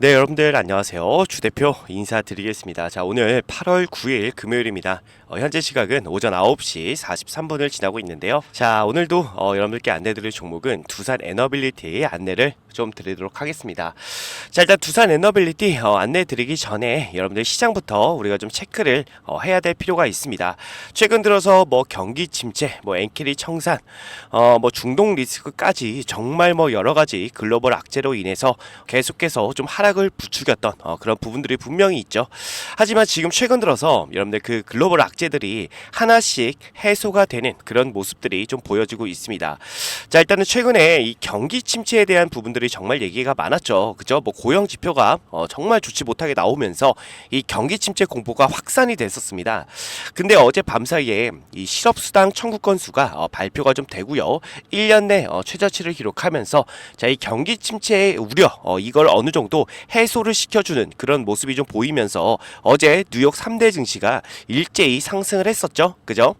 네, 여러분들 안녕하세요. 주 대표 인사드리겠습니다. 자, 오늘 8월 9일 금요일입니다. 어, 현재 시각은 오전 9시 43분을 지나고 있는데요. 자, 오늘도 어, 여러분들께 안내드릴 종목은 두산 에너빌리티 안내를 좀 드리도록 하겠습니다. 자, 일단 두산 에너빌리티 어, 안내 드리기 전에 여러분들 시장부터 우리가 좀 체크를 어, 해야 될 필요가 있습니다. 최근 들어서 뭐 경기 침체, 뭐 엔킬이 청산, 어, 뭐 중동 리스크까지 정말 뭐 여러 가지 글로벌 악재로 인해서 계속해서 좀 하락을 부추겼던 어, 그런 부분들이 분명히 있죠. 하지만 지금 최근 들어서 여러분들 그 글로벌 악재들이 하나씩 해소가 되는 그런 모습들이 좀 보여지고 있습니다. 자, 일단은 최근에 이 경기 침체에 대한 부분들이 정말 얘기가 많았죠. 그죠? 뭐 고용 지표가 어, 정말 좋지 못하게 나오면서 이 경기 침체 공포가 확산이 됐었습니다. 근데 어제 밤 사이에 이 실업 수당 청구 건수가 어, 발표가 좀 되고요. 1년 내 어, 최저치를 기록하면서 자, 이 경기 침체의 우려 어, 이걸 어느 정도 해소를 시켜주는 그런 모습이 좀 보이면서 어제 뉴욕 3대 증시가 일제히 상승을 했었죠. 그죠?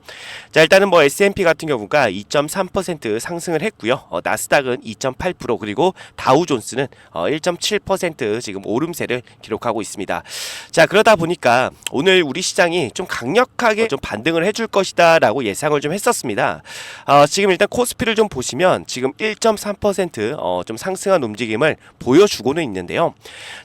자, 일단은 뭐 S&P 같은 경우가 2.3% 상승을 했고요. 어, 나스닥은 2.8% 그리고 다우존스는 어, 1.7% 지금 오름세를 기록하고 있습니다. 자, 그러다 보니까 오늘 우리 시장이 좀 강력하게 좀 반등을 해줄 것이다라고 예상을 좀 했었습니다. 어, 지금 일단 코스피를 좀 보시면 지금 1.3% 어, 좀 상승한 움직임을 보여주고는 있는데요.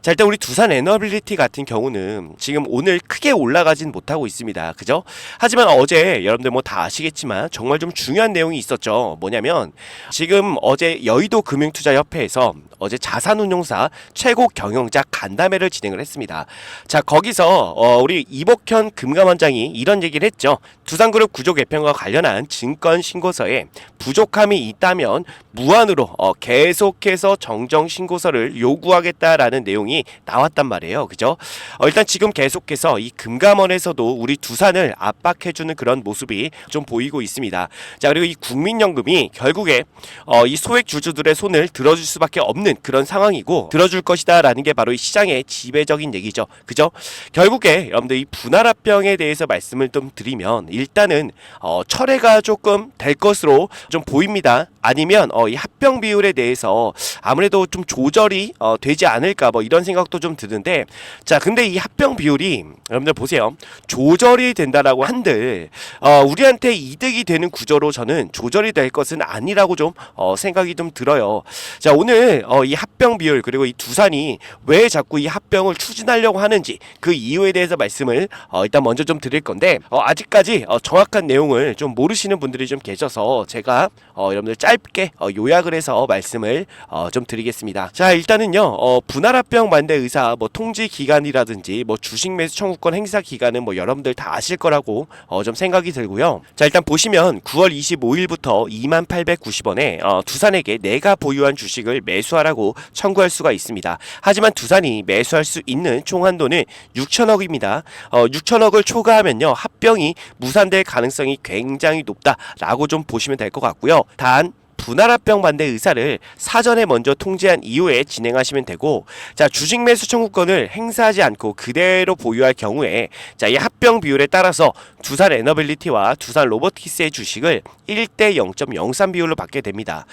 자, 일단 우리 두산 에너빌리티 같은 경우는 지금 오늘 크게 올라가진 못하고 있습니다. 그죠? 하지만 어제 여러분들 뭐 다 아시겠지만 정말 좀 중요한 내용이 있었죠. 뭐냐면 지금 어제 여의도 금융투자협회에서 어제 자산운용사 최고 경영자 간담회를 진행을 했습니다. 자 거기서 어, 우리 이복현 금감원장이 이런 얘기를 했죠. 두산그룹 구조 개편과 관련한 증권 신고서에 부족함이 있다면 무한으로 어, 계속해서 정정 신고서를 요구하겠다라는 내용이 나왔단 말이에요. 그죠? 어, 일단 지금 계속해서 이 금감원에서도 우리 두산을 압박해주는 그런 모습이 좀 보이고 있습니다. 자 그리고 이 국민연금이 결국에 어, 이 소액 주주들의 손을 들어줄 수밖에 없는 그런 상황이고 들어줄 것이다라는 게 바로 이 시장의 지배적인 얘기죠. 그죠? 결국에 여러분들 이 분할합병에 대해서 말씀을 좀 드리면 일단은 어, 철회가 조금 될 것으로 좀 보입니다. 아니면 어, 이 합병 비율에 대해서 아무래도 좀 조절이 어, 되지 않을까 뭐 이런 생각도 좀 드는데 자 근데 이 합병 비율이 여러분들 보세요 조절이 된다라고 한들 어, 우리한테 이득이 되는 구조로 저는 조절이 될 것은 아니라고 좀 어, 생각이 좀 들어요. 자 오늘 어, 이 합병 비율 그리고 이 두산이 왜 자꾸 이 합병을 추진하려고 하는지 그 이유에 대해서 말씀을 어, 일단 먼저 좀 드릴 건데 어, 아직까지 어, 정확한 내용을 좀 모르시는 분들이 좀 계셔서 제가 어, 여러분들 짧게 어, 요약을 해서 말씀을 어, 좀 드리겠습니다. 자 일단은요 어, 분할 합병 반대 의사 뭐 통지 기간이라든지 뭐 주식 매수 청구권 행사 기간은 뭐 여러분들 다 아실 거라고 어, 좀 생각이 들고요. 자 일단 보시면 9월 25일부터 2890원에 어, 두산에게 내가 보유한 주식을 매수하라고 청구할 수가 있습니다. 하지만 두산이 매수할 수 있는 총 한도는 6천억입니다. 어, 6천억을 초과하면요 합병이 무산될 가능성이 굉장히 높다라고 좀 보시면 될 것 같고요. 단 분할합병 반대 의사를 사전에 먼저 통지한 이후에 진행하시면 되고 자 주식 매수 청구권을 행사하지 않고 그대로 보유할 경우에 자이 합병 비율에 따라서 두산 에너빌리티와 두산 로보티스의 주식을 1대 0.03 비율로 받게 됩니다.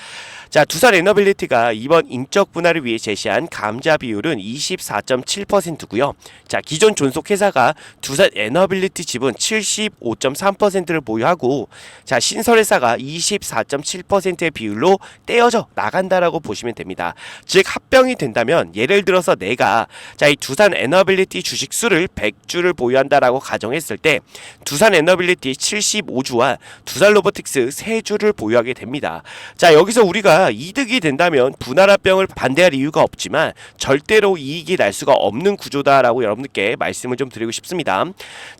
자 두산 에너빌리티가 이번 인적 분할을 위해 제시한 감자 비율은 24.7%고요. 자 기존 존속 회사가 두산 에너빌리티 지분 75.3%를 보유하고 자 신설 회사가 24.7%의 비율로 떼어져 나간다라고 보시면 됩니다. 즉 합병이 된다면 예를 들어서 내가 자 이 두산 에너빌리티 주식 수를 100주를 보유한다라고 가정했을 때 두산 에너빌리티 75주와 두산 로보틱스 3주를 보유하게 됩니다. 자 여기서 우리가 이득이 된다면 분할 합병을 반대할 이유가 없지만 절대로 이익이 날 수가 없는 구조다라고 여러분들께 말씀을 좀 드리고 싶습니다.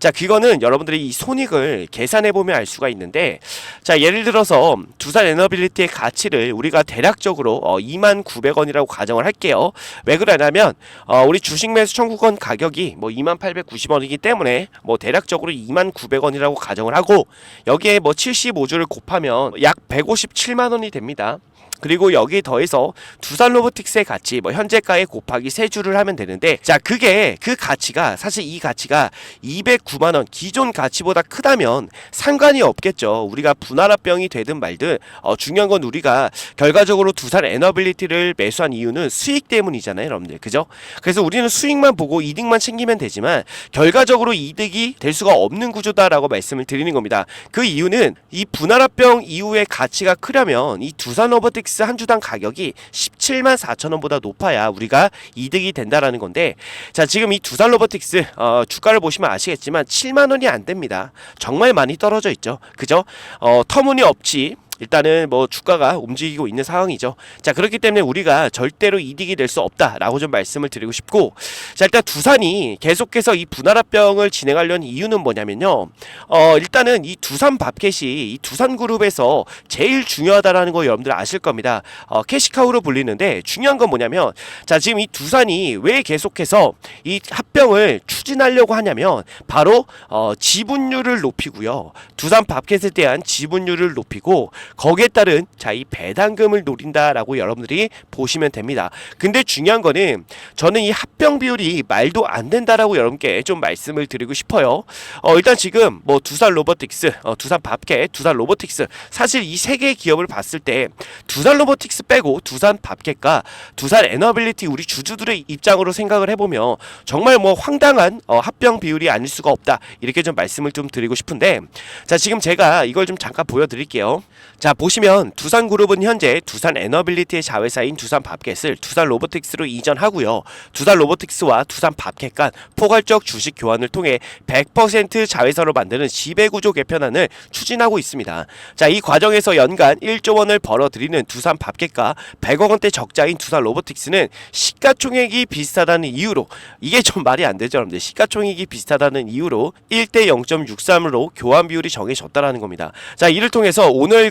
자 그거는 여러분들이 이 손익을 계산해 보면 알 수가 있는데 자 예를 들어서 두산 에너빌리티의 가치를 우리가 대략적으로 어, 2만 900원이라고 가정을 할게요. 왜 그러냐면 어, 우리 주식 매수 청구권 가격이 뭐 2만 890원이기 때문에 뭐 대략적으로 2만 900원이라고 가정을 하고 여기에 뭐 75주를 곱하면 약 157만 원이 됩니다. 그리고 여기에 더해서 두산 로보틱스의 가치 뭐 현재가에 곱하기 세 줄을 하면 되는데 자 그게 그 가치가 사실 이 가치가 209만 원 기존 가치보다 크다면 상관이 없겠죠. 우리가 분할합병이 되든 말든 어, 중요한 건 우리가 결과적으로 두산 에너빌리티를 매수한 이유는 수익 때문이잖아요, 여러분들. 그죠? 그래서 우리는 수익만 보고 이득만 챙기면 되지만 결과적으로 이득이 될 수가 없는 구조다라고 말씀을 드리는 겁니다. 그 이유는 이 분할합병 이후의 가치가 크려면 이 두산 로보틱스 한 주당 가격이 17만 4천 원보다 높아야 우리가 이득이 된다라는 건데 자 지금 이 두산 로보틱스 어, 주가를 보시면 아시겠지만 7만 원이 안 됩니다. 정말 많이 떨어져 있죠. 그죠? 어, 터무니없이 일단은 뭐 주가가 움직이고 있는 상황이죠. 자 그렇기 때문에 우리가 절대로 이득이 될 수 없다라고 좀 말씀을 드리고 싶고 자 일단 두산이 계속해서 이 분할합병을 진행하려는 이유는 뭐냐면요. 어 일단은 이 두산 밥켓이 이 두산 그룹에서 제일 중요하다라는 거 여러분들 아실 겁니다. 어 캐시카우로 불리는데 중요한 건 뭐냐면 자 지금 이 두산이 왜 계속해서 이 합병을 추진하려고 하냐면 바로 어 지분율을 높이고요. 두산 밥켓에 대한 지분율을 높이고 거기에 따른 자 이 배당금을 노린다라고 여러분들이 보시면 됩니다. 근데 중요한 거는 저는 이 합병 비율이 말도 안 된다라고 여러분께 좀 말씀을 드리고 싶어요. 어 일단 지금 뭐 두산 로보틱스, 어, 두산 밥켓, 두산 로보틱스 사실 이 세 개의 기업을 봤을 때 두산 로보틱스 빼고 두산 밥켓과 두산 에너빌리티 우리 주주들의 입장으로 생각을 해보면 정말 뭐 황당한 어, 합병 비율이 아닐 수가 없다 이렇게 좀 말씀을 좀 드리고 싶은데 자 지금 제가 이걸 좀 잠깐 보여드릴게요. 자 보시면 두산 그룹은 현재 두산 에너빌리티의 자회사인 두산 밥켓을 두산 로보틱스로 이전하고요. 두산 로보틱스와 두산 밥켓 간 포괄적 주식 교환을 통해 100% 자회사로 만드는 지배구조 개편안을 추진하고 있습니다. 자 이 과정에서 연간 1조 원을 벌어들이는 두산 밥켓과 100억 원대 적자인 두산 로보틱스는 시가총액이 비슷하다는 이유로 이게 좀 말이 안 되죠, 여러분들. 시가총액이 비슷하다는 이유로 1대 0.63으로 교환 비율이 정해졌다라는 겁니다. 자 이를 통해서 오늘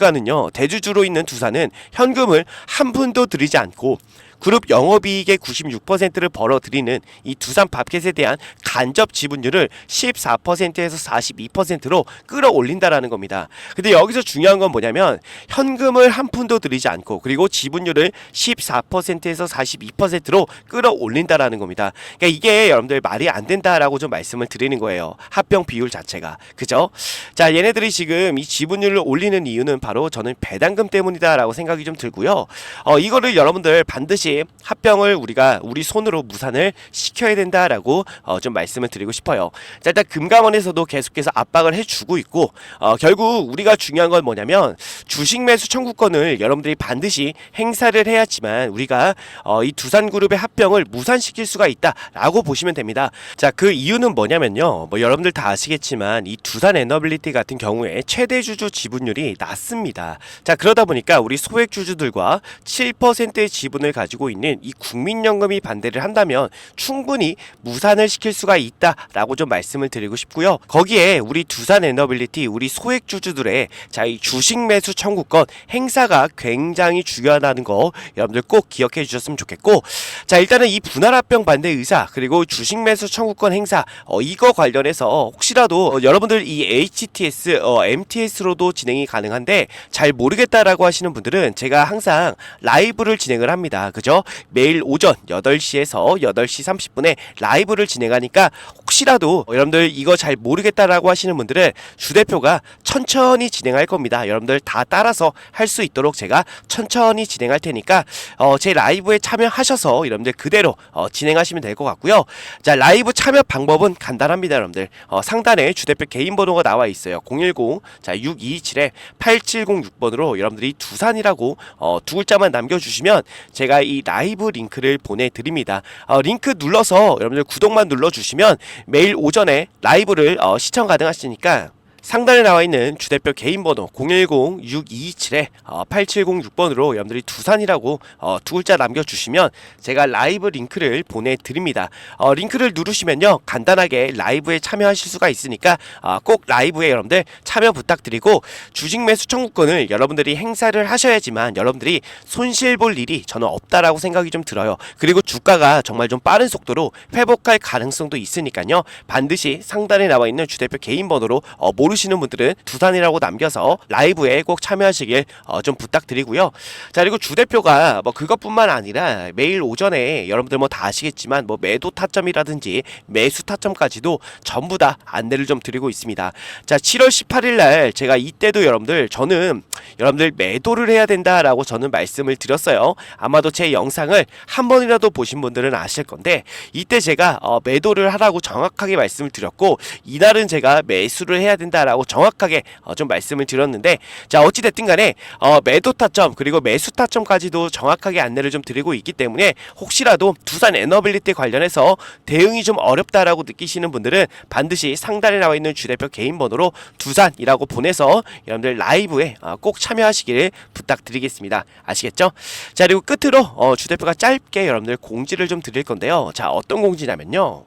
대주주로 있는 두산은 현금을 한 푼도 들이지 않고 그룹 영업이익의 96%를 벌어들이는 이 두산 밥켓에 대한 간접 지분율을 14%에서 42%로 끌어올린다라는 겁니다. 근데 여기서 중요한 건 뭐냐면 현금을 한 푼도 들이지 않고 그리고 지분율을 14%에서 42%로 끌어올린다라는 겁니다. 그러니까 이게 여러분들 말이 안 된다라고 좀 말씀을 드리는 거예요. 합병 비율 자체가. 그죠? 자, 얘네들이 지금 이 지분율을 올리는 이유는 바로 저는 배당금 때문이다라고 생각이 좀 들고요. 어, 이거를 여러분들 반드시 합병을 우리가 우리 손으로 무산을 시켜야 된다라고 어, 좀 말씀을 드리고 싶어요. 자, 일단 금감원에서도 계속해서 압박을 해주고 있고 어, 결국 우리가 중요한 건 뭐냐면 주식 매수 청구권을 여러분들이 반드시 행사를 해야지만 우리가 어, 이 두산그룹의 합병을 무산시킬 수가 있다라고 보시면 됩니다. 자, 그 이유는 뭐냐면요. 뭐 여러분들 다 아시겠지만 이 두산 에너빌리티 같은 경우에 최대 주주 지분율이 낮습니다. 자, 그러다 보니까 우리 소액 주주들과 7%의 지분을 가지고 있는 이 국민연금이 반대를 한다면 충분히 무산을 시킬 수가 있다라고 좀 말씀을 드리고 싶고요. 거기에 우리 두산 에너빌리티 우리 소액 주주들의 자, 이 주식 매수 청구권 행사가 굉장히 중요하다는 거 여러분들 꼭 기억해 주셨으면 좋겠고 자 일단은 이 분할합병 반대 의사 그리고 주식 매수 청구권 행사 어, 이거 관련해서 혹시라도 어, 여러분들 이 HTS 어, MTS로도 진행이 가능한데 잘 모르겠다라고 하시는 분들은 제가 항상 라이브를 진행을 합니다 그죠 매일 오전 8시에서 8시 30분에 라이브를 진행하니까 혹시라도 어, 여러분들 이거 잘 모르겠다라고 하시는 분들은 주 대표가 천천히 진행할 겁니다 여러분들 다 따라서 할 수 있도록 제가 천천히 진행할 테니까 어, 제 라이브에 참여하셔서 여러분들 그대로 어, 진행하시면 될 것 같고요. 자 라이브 참여 방법은 간단합니다, 여러분들. 어, 상단에 주대표 개인 번호가 나와 있어요. 010 자 6227에 8706번으로 여러분들이 두산이라고 어, 두 글자만 남겨주시면 제가 이 라이브 링크를 보내드립니다. 어, 링크 눌러서 여러분들 구독만 눌러주시면 매일 오전에 라이브를 어, 시청 가능하시니까 상단에 나와 있는 주대표 개인 번호 010-627-8706번으로 여러분들이 두산이라고 어, 두 글자 남겨주시면 제가 라이브 링크를 보내드립니다. 어, 링크를 누르시면요 간단하게 라이브에 참여하실 수가 있으니까 어, 꼭 라이브에 여러분들 참여 부탁드리고 주식 매수 청구권을 여러분들이 행사를 하셔야지만 여러분들이 손실 볼 일이 저는 없다라고 생각이 좀 들어요. 그리고 주가가 정말 좀 빠른 속도로 회복할 가능성도 있으니까요 반드시 상단에 나와 있는 주대표 개인 번호로 어, 모르 모르시는 분들은 두산이라고 남겨서 라이브에 꼭 참여하시길 어, 좀 부탁드리고요. 자 그리고 주 대표가 뭐 그것뿐만 아니라 매일 오전에 여러분들 뭐 다 아시겠지만 뭐 매도 타점이라든지 매수 타점까지도 전부 다 안내를 좀 드리고 있습니다. 자 7월 18일 날 제가 이때도 여러분들 저는 여러분들 매도를 해야 된다라고 저는 말씀을 드렸어요. 아마도 제 영상을 한 번이라도 보신 분들은 아실 건데 이때 제가 어, 매도를 하라고 정확하게 말씀을 드렸고 이날은 제가 매수를 해야 된다 라고 정확하게 어, 좀 말씀을 드렸는데 자 어찌 됐든 간에 어, 매도 타점 그리고 매수 타점까지도 정확하게 안내를 좀 드리고 있기 때문에 혹시라도 두산 에너빌리티 관련해서 대응이 좀 어렵다라고 느끼시는 분들은 반드시 상단에 나와 있는 주대표 개인 번호로 두산이라고 보내서 여러분들 라이브에 어, 꼭 참여하시기를 부탁드리겠습니다. 아시겠죠? 자 그리고 끝으로 어, 주대표가 짧게 여러분들 공지를 좀 드릴 건데요. 자 어떤 공지냐면요.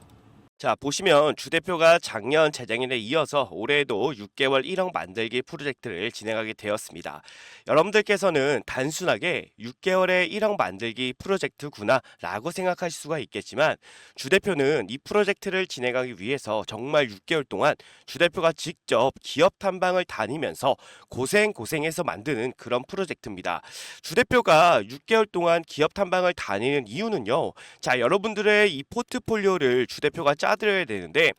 자 보시면 주 대표가 작년 재작년에 이어서 올해에도 6개월 1억 만들기 프로젝트를 진행하게 되었습니다. 여러분들께서는 단순하게 6개월의 1억 만들기 프로젝트구나라고 생각하실 수가 있겠지만 주 대표는 이 프로젝트를 진행하기 위해서 정말 6개월 동안 주 대표가 직접 기업 탐방을 다니면서 고생 고생해서 만드는 그런 프로젝트입니다. 주 대표가 6개월 동안 기업 탐방을 다니는 이유는요. 자 여러분들의 이 포트폴리오를 주 대표가 짜 드려야 되는데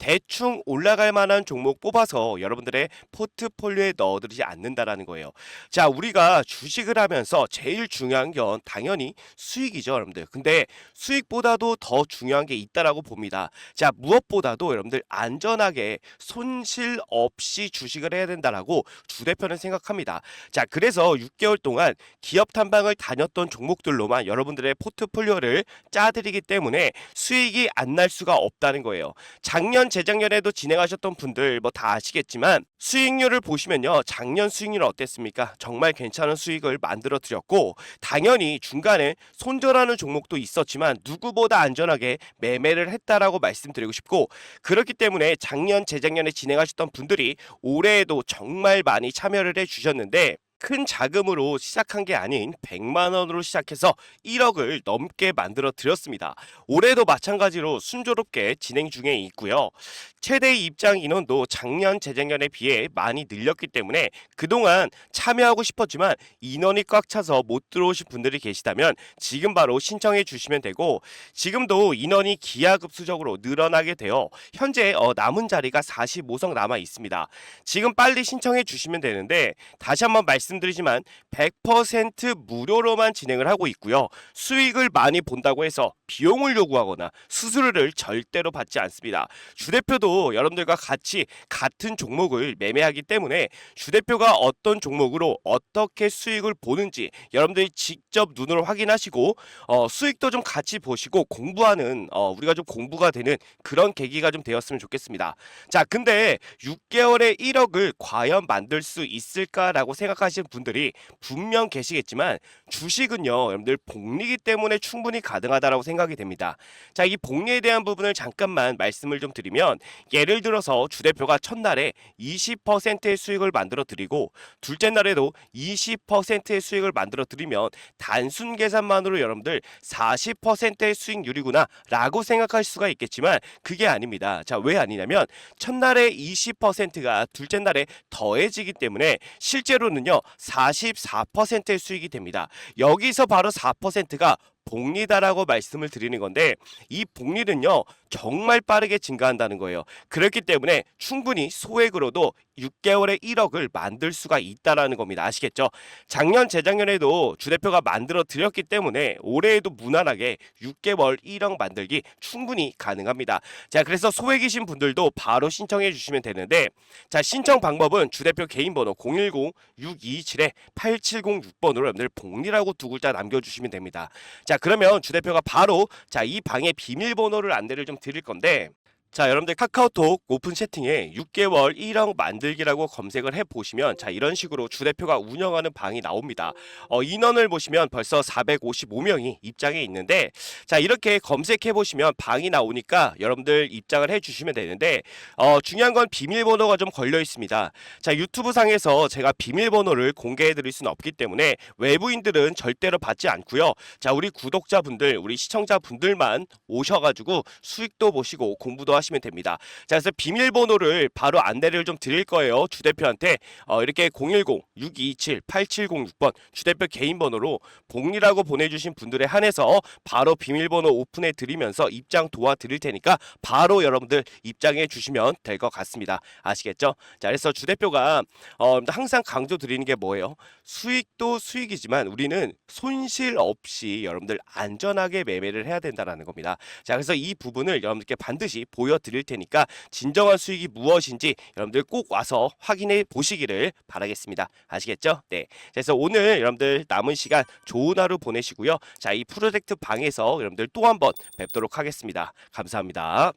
대충 올라갈 만한 종목 뽑아서 여러분들의 포트폴리오에 넣어두지 않는다라는 거예요. 자, 우리가 주식을 하면서 제일 중요한 건 당연히 수익이죠, 여러분들. 근데 수익보다도 더 중요한 게 있다라고 봅니다. 자, 무엇보다도 여러분들 안전하게 손실 없이 주식을 해야 된다라고 주 대표는 생각합니다. 자, 그래서 6개월 동안 기업 탐방을 다녔던 종목들로만 여러분들의 포트폴리오를 짜드리기 때문에 수익이 안 날 수가 없다는 거예요. 작년 재작년에도 진행하셨던 분들 뭐 다 아시겠지만 수익률을 보시면요. 작년 수익률 어땠습니까? 정말 괜찮은 수익을 만들어 드렸고 당연히 중간에 손절하는 종목도 있었지만 누구보다 안전하게 매매를 했다라고 말씀드리고 싶고 그렇기 때문에 작년 재작년에 진행하셨던 분들이 올해에도 정말 많이 참여를 해 주셨는데 큰 자금으로 시작한 게 아닌 100만 원으로 시작해서 1억을 넘게 만들어 드렸습니다. 올해도 마찬가지로 순조롭게 진행 중에 있고요. 최대 입장 인원도 작년 재작년에 비해 많이 늘렸기 때문에 그동안 참여하고 싶었지만 인원이 꽉 차서 못 들어오신 분들이 계시다면 지금 바로 신청해 주시면 되고 지금도 인원이 기하급수적으로 늘어나게 되어 현재 어, 남은 자리가 45석 남아 있습니다. 지금 빨리 신청해 주시면 되는데 다시 한번 말씀 드리지만 100% 무료로만 진행을 하고 있고요. 수익을 많이 본다고 해서 비용을 요구하거나 수수료를 절대로 받지 않습니다. 주 대표도 여러분들과 같이 같은 종목을 매매하기 때문에 주 대표가 어떤 종목으로 어떻게 수익을 보는지 여러분들이 직접 눈으로 확인하시고 어, 수익도 좀 같이 보시고 공부하는 어, 우리가 좀 공부가 되는 그런 계기가 좀 되었으면 좋겠습니다. 자, 근데 6개월에 1억을 과연 만들 수 있을까라고 생각하시는 분들이 분명 계시겠지만 주식은요, 여러분들 복리기 때문에 충분히 가능하다라고 생각이 됩니다. 자, 이 복리에 대한 부분을 잠깐만 말씀을 좀 드리면 예를 들어서 주 대표가 첫날에 20%의 수익을 만들어 드리고 둘째 날에도 20%의 수익을 만들어 드리면 단순 계산만으로 여러분들 40%의 수익률이구나라고 생각할 수가 있겠지만 그게 아닙니다. 자, 왜 아니냐면 첫날에 20%가 둘째 날에 더해지기 때문에 실제로는요 44%의 수익이 됩니다. 여기서 바로 4%가 복리다라고 말씀을 드리는 건데 이 복리는요 정말 빠르게 증가한다는 거예요. 그렇기 때문에 충분히 소액으로도 6개월에 1억을 만들 수가 있다라는 겁니다. 아시겠죠? 작년 재작년에도 주 대표가 만들어 드렸기 때문에 올해에도 무난하게 6개월 1억 만들기 충분히 가능합니다. 자, 그래서 소액이신 분들도 바로 신청해 주시면 되는데 자, 신청 방법은 주 대표 개인 번호 010-627-8706번으로 여러분들 복리라고 두 글자 남겨 주시면 됩니다. 자, 그러면 주 대표가 바로 자, 이 방의 비밀번호를 안내를 좀 드릴 건데 자 여러분들 카카오톡 오픈 채팅에 6개월 1억 만들기라고 검색을 해 보시면 자 이런 식으로 주 대표가 운영하는 방이 나옵니다. 어, 인원을 보시면 벌써 455명이 입장해 있는데 자 이렇게 검색해 보시면 방이 나오니까 여러분들 입장을 해 주시면 되는데 어, 중요한 건 비밀번호가 좀 걸려 있습니다. 자 유튜브 상에서 제가 비밀번호를 공개해 드릴 수는 없기 때문에 외부인들은 절대로 받지 않고요. 자 우리 구독자분들 우리 시청자분들만 오셔 가지고 수익도 보시고 공부도 하시면 됩니다. 자, 그래서 비밀번호를 바로 안내를 좀 드릴 거예요. 주 대표한테 어, 이렇게 010-627-8706번 주 대표 개인 번호로 복리라고 보내주신 분들에 한해서 바로 비밀번호 오픈해 드리면서 입장 도와드릴 테니까 바로 여러분들 입장해 주시면 될 것 같습니다. 아시겠죠? 자, 그래서 주 대표가 어, 항상 강조 드리는 게 뭐예요? 수익도 수익이지만 우리는 손실 없이 여러분들 안전하게 매매를 해야 된다라는 겁니다. 자, 그래서 이 부분을 여러분들께 반드시 보여드릴 테니까 진정한 수익이 무엇인지 여러분들 꼭 와서 확인해 보시기를 바라겠습니다. 아시겠죠? 네. 그래서 오늘 여러분들 남은 시간 좋은 하루 보내시고요. 자, 이 프로젝트 방에서 여러분들 또 한 번 뵙도록 하겠습니다. 감사합니다.